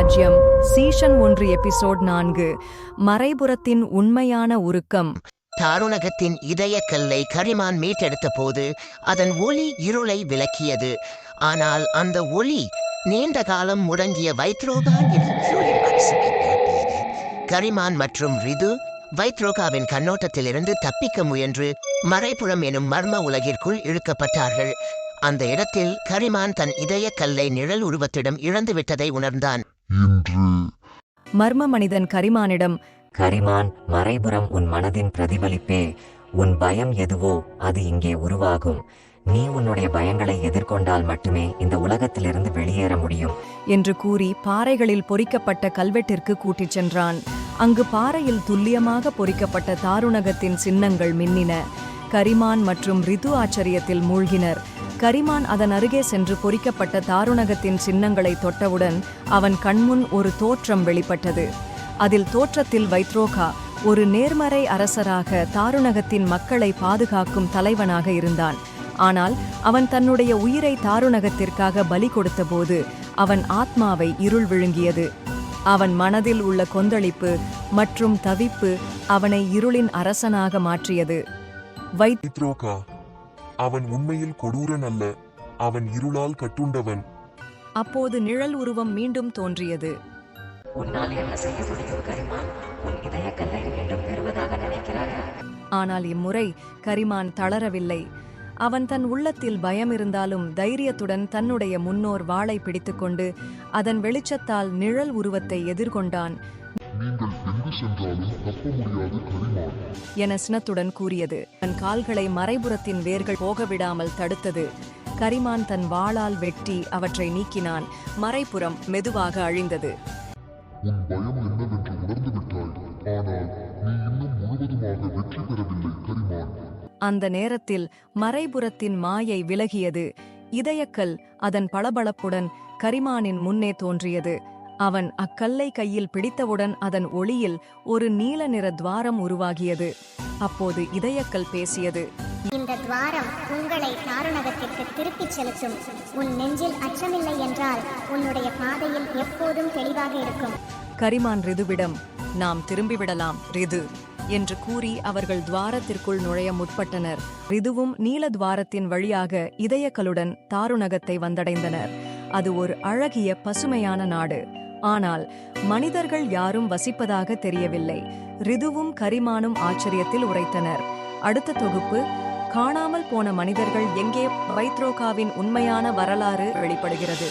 ராஜ்யம் சீசன் ஒன்று எபிசோட் நான்கு மறைபுறத்தின் உண்மையான உருக்கம். தாருணகத்தின் இதய கல்லை கரிமான் மீட்டெடுத்த போது அதன் ஒளி இருளை விளக்கியது. ஆனால் அந்த ஒளி நீண்ட காலம் முடங்கிய வைத்ரோகா கரிமான் மற்றும் ரிது வைத்ரோகாவின் கண்ணோட்டத்திலிருந்து தப்பிக்க முயன்று மறைப்புறம் எனும் மர்ம உலகிற்குள் இழுக்கப்பட்டார்கள். அந்த இடத்தில் கரிமான் தன் இதய கல்லை நிழல் உருவத்திடம் இழந்துவிட்டதை உணர்ந்தான். இன்று. மர்ம மனிதன் கரிமானிடம் கரிமான் மறைபுறம் உன் மனதின் பிரதிபலிப்பே. உன் பயம் எதுவோ அது இங்கே உருவாகும். நீ உன்னுடைய பயங்களை எதிர்கொண்டால் மட்டுமே இந்த உலகத்திலிருந்து வெளியேற முடியும். என்று கூறி பாறைகளில் பொறிக்கப்பட்ட கல்வெட்டிற்கு கூட்டிச் சென்றான். அங்கு பாறையில் துல்லியமாக பொறிக்கப்பட்ட தாருணகத்தின் சின்னங்கள் மின்னின. கரிமான் மற்றும் ரிது ஆச்சரியத்தில் மூழ்கினர். கரிமான் அதன் அருகே சென்று பொறிக்கப்பட்ட தாருணகத்தின் சின்னங்களை தொட்டவுடன் அவன் கண்முன் ஒரு தோற்றம் வெளிப்பட்டது. அதில் தோற்றத்தில் வைத்ரோகா ஒரு நேர்மறை அரசராக தாருணகத்தின் மக்களை பாதுகாக்கும் தலைவனாக இருந்தான். ஆனால் அவன் தன்னுடைய உயிரை தாருணகத்திற்காக பலி கொடுத்தபோது அவன் ஆத்மாவை இருள் விழுங்கியது. அவன் மனதில் உள்ள கொந்தளிப்பு மற்றும் தவிப்பு அவனை இருளின் அரசனாக மாற்றியது. வைத் அவன் உண்மையில் கொடூரன் அல்ல அவன் இருளால் கட்டுண்டவன். அப்போது நிழல் உருவம் மீண்டும் தோன்றியது. உன்னால் என்ன செய்ய முடியும் கரிமான் உன் இதய கல்லை மீண்டும் பெறுவதாக நினைக்கிறாயா? ஆனால் இம்முறை கரிமான் தளரவில்லை. அவன் தன் உள்ளத்தில் பயம் இருந்தாலும் தைரியத்துடன் தன்னுடைய முன்னோர் வாளை பிடித்துக்கொண்டு அதன் வெளிச்சத்தால் நிழல் உருவத்தை எதிர்கொண்டான். நீங்கள் எங்கு சென்றாலும் தப்ப முடியாது கரிமான். என சினத்துடன் கூறியது. தன் கால்களை மறைபுறத்தின் வேர்கள் போக விடாமல் தடுத்தது. கரிமான் தன் வாளால் வெட்டி அவற்றை நீக்கினான். மறைப்புறம் மெதுவாக அழிந்தது. உன் பயம் என்னவென்று உணர்ந்து விட்டாய். ஆனால் நீ இன்னும் முழுவதுமாக வெற்றி பெறவில்லை கரிமான். அந்த நேரத்தில் மறைபுறத்தின் மாயை விலகியது. இதயக்கல் அதன் பளபளப்புடன் கரிமானின் முன்னே தோன்றியது. அவன் அக்கல்லை கையில் பிடித்தவுடன் அதன் ஒளியில் ஒரு நீல நிற துவாரம் உருவாகியது. அப்போது இதயக்கல் பேசியது. இந்த துவாரம் உங்களை தாருணகத்திற்கு திருப்பிச் செலுத்தும். உன் நெஞ்சில் அச்சமில்லை என்றால் உன்னுடைய பாதையில் எப்போதும் தெளிவாக இருக்கும். கரிமான் ரிதுவிடம் நாம் திரும்பிவிடலாம் ரிது என்று கூறி அவர்கள் துவாரத்திற்குள் நுழைய முற்பட்டனர். ரிதுவும் நீல துவாரத்தின் வழியாக இதயக்கலுடன் தாருணகத்தை வந்தடைந்தனர். அது ஒரு அழகிய பசுமையான நாடு. ஆனால் மனிதர்கள் யாரும் வசிப்பதாக தெரியவில்லை. ரிதுவும் கரிமானும் ஆச்சரியத்தில் உரைத்தனர். அடுத்த தொகுப்பு காணாமல் போன மனிதர்கள் எங்கே வைத்ரோகாவின் உண்மையான வரலாறு வெளிப்படுகிறது?